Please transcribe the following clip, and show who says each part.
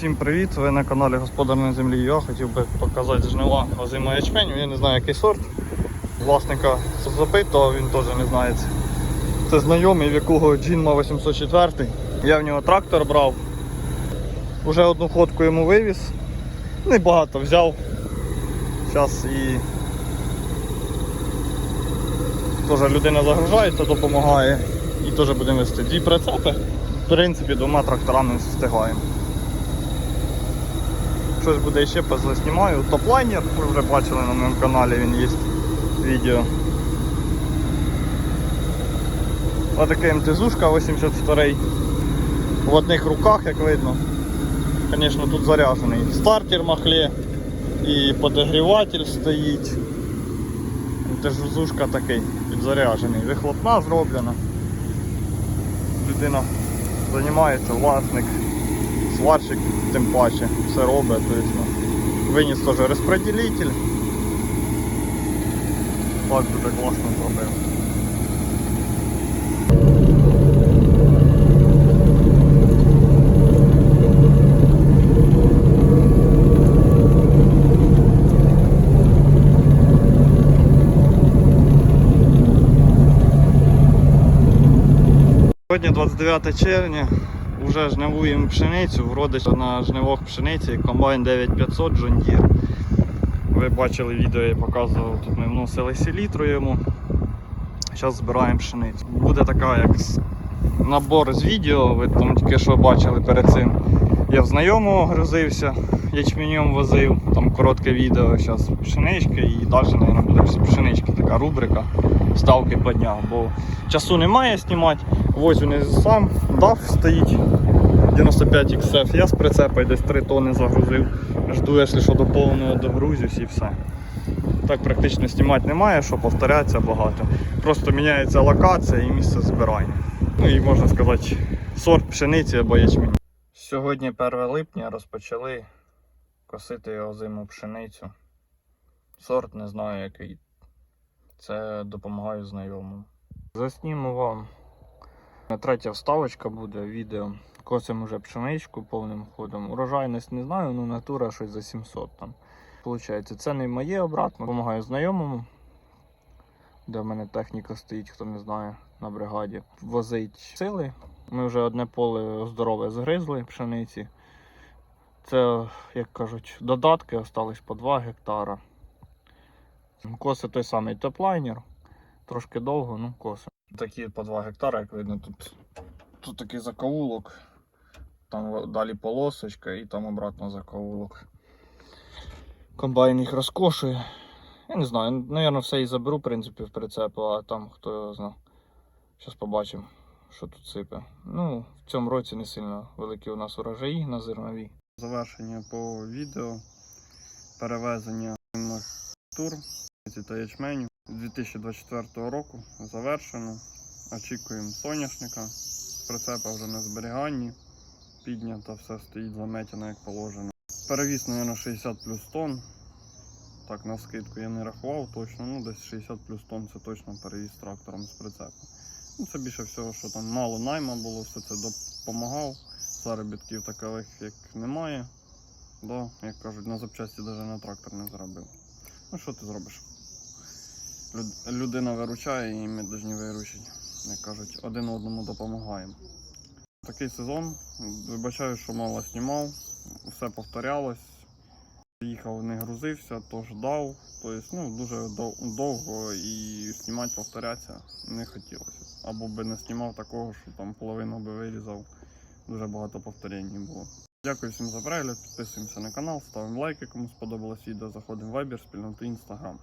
Speaker 1: Всім привіт! Ви на каналі Господар на землі. Я хотів би показати жнива озимого ячменю. Я не знаю який сорт. Власника запитував, він теж не знає. це. Це знайомий, в якого Джинма 804. Я в нього трактор брав. Уже одну ходку йому вивіз. Небагато взяв. Зараз і теж людина загружається, допомагає. І теж будемо вести дві прицепи. В принципі, двома тракторами встигаємо. Щось буде ще позаснімаю. Топлайнер, ви вже бачили на моєму каналі, він є відео. Отакий МТЗушка 82 В одних руках, як видно. Звісно, тут заряджений. Стартер махле і подогріватель стоїть. МТЗушка такий підзаряджений. Вихлопна зроблена. Людина займається, власник сварщик тим паче все робить. Тобто, виніс теж розподілитель. Так дуже класно зробив. Сьогодні 29 червня, вже жнивуємо пшеницю, вродить на жнивох пшениці комбайн 9500 John Deere. Ви бачили відео, я показував, тут ми вносили селітру йому. Зараз збираємо пшеницю. Буде така як набор з відео, ви там тільки що бачили перед цим. Я в знайомого грузився, ячменем возив, там коротке відео, зараз пшенички і далі, мабуть, пшенички, така рубрика. Ставки по днях, бо часу немає знімати. Возю не сам, дав стоїть 95 XF. Я з прицепа десь 3 тони загрузив. Жду, якщо що до повного догрузюсь і все. Так практично знімати немає, що повторяться багато. Просто міняється локація і місце збирання. Ну і можна сказати, сорт пшениці або ячмінь. Сьогодні 1 липня розпочали косити озиму пшеницю. Сорт не знаю який. Це допомагаю знайомому. Засніму вам. Третя вставочка буде відео. Косимо вже пшеничку повним ходом. Урожайність не знаю, ну натура щось за 700 там. Получається, це не моє обратно. Допомагаю знайомому, де в мене техніка стоїть, хто не знає, на бригаді. Возить сили. Ми вже одне поле здорове згризли пшениці. Це, як кажуть, додатки остались по 2 гектара. Коси той самий топлайнер. Трошки довго, ну коси. Такі по 2 гектари, як видно, тут, тут такий закоулок. Там далі полосочка і там обратно закоулок. Комбайн їх розкошує. Я не знаю, напевно, все і заберу, в принципі, в прицепу, а там хто його знає. Зараз побачимо, що тут сипе. Ну, в цьому році не сильно великі у нас урожаї на зернові. Завершення по відео. Перевезення тур та ячменю 2024 року завершено. Очікуємо соняшника. Прицепа вже на зберіганні. Піднято, все стоїть заметено як положено. Перевіз, мабуть, 60 плюс тонн. Так, на скидку я не рахував точно, ну десь 60 плюс тонн це точно перевіз трактором з прицепа. Ну, це більше всього, що там мало найма було, все це допомагав. Заробітків таких як немає. Да, як кажуть, на запчасті навіть на трактор не заробив. Ну що ти зробиш? Люд- Людина виручає і ми повинні виручити. Як кажуть, один одному допомагаємо. Такий сезон. Вибачаю, що мало знімав, все повторялось. Їхав, не грузився, то ждав. Тобто, ну, дуже довго і знімати повторятися не хотілося. Або би не знімав такого, що там половину би вирізав. Дуже багато повторень було. Дякую всім за перегляд, підписуємося на канал, ставимо лайки, кому сподобалось відео, заходимо в Viber, спільноти Instagram.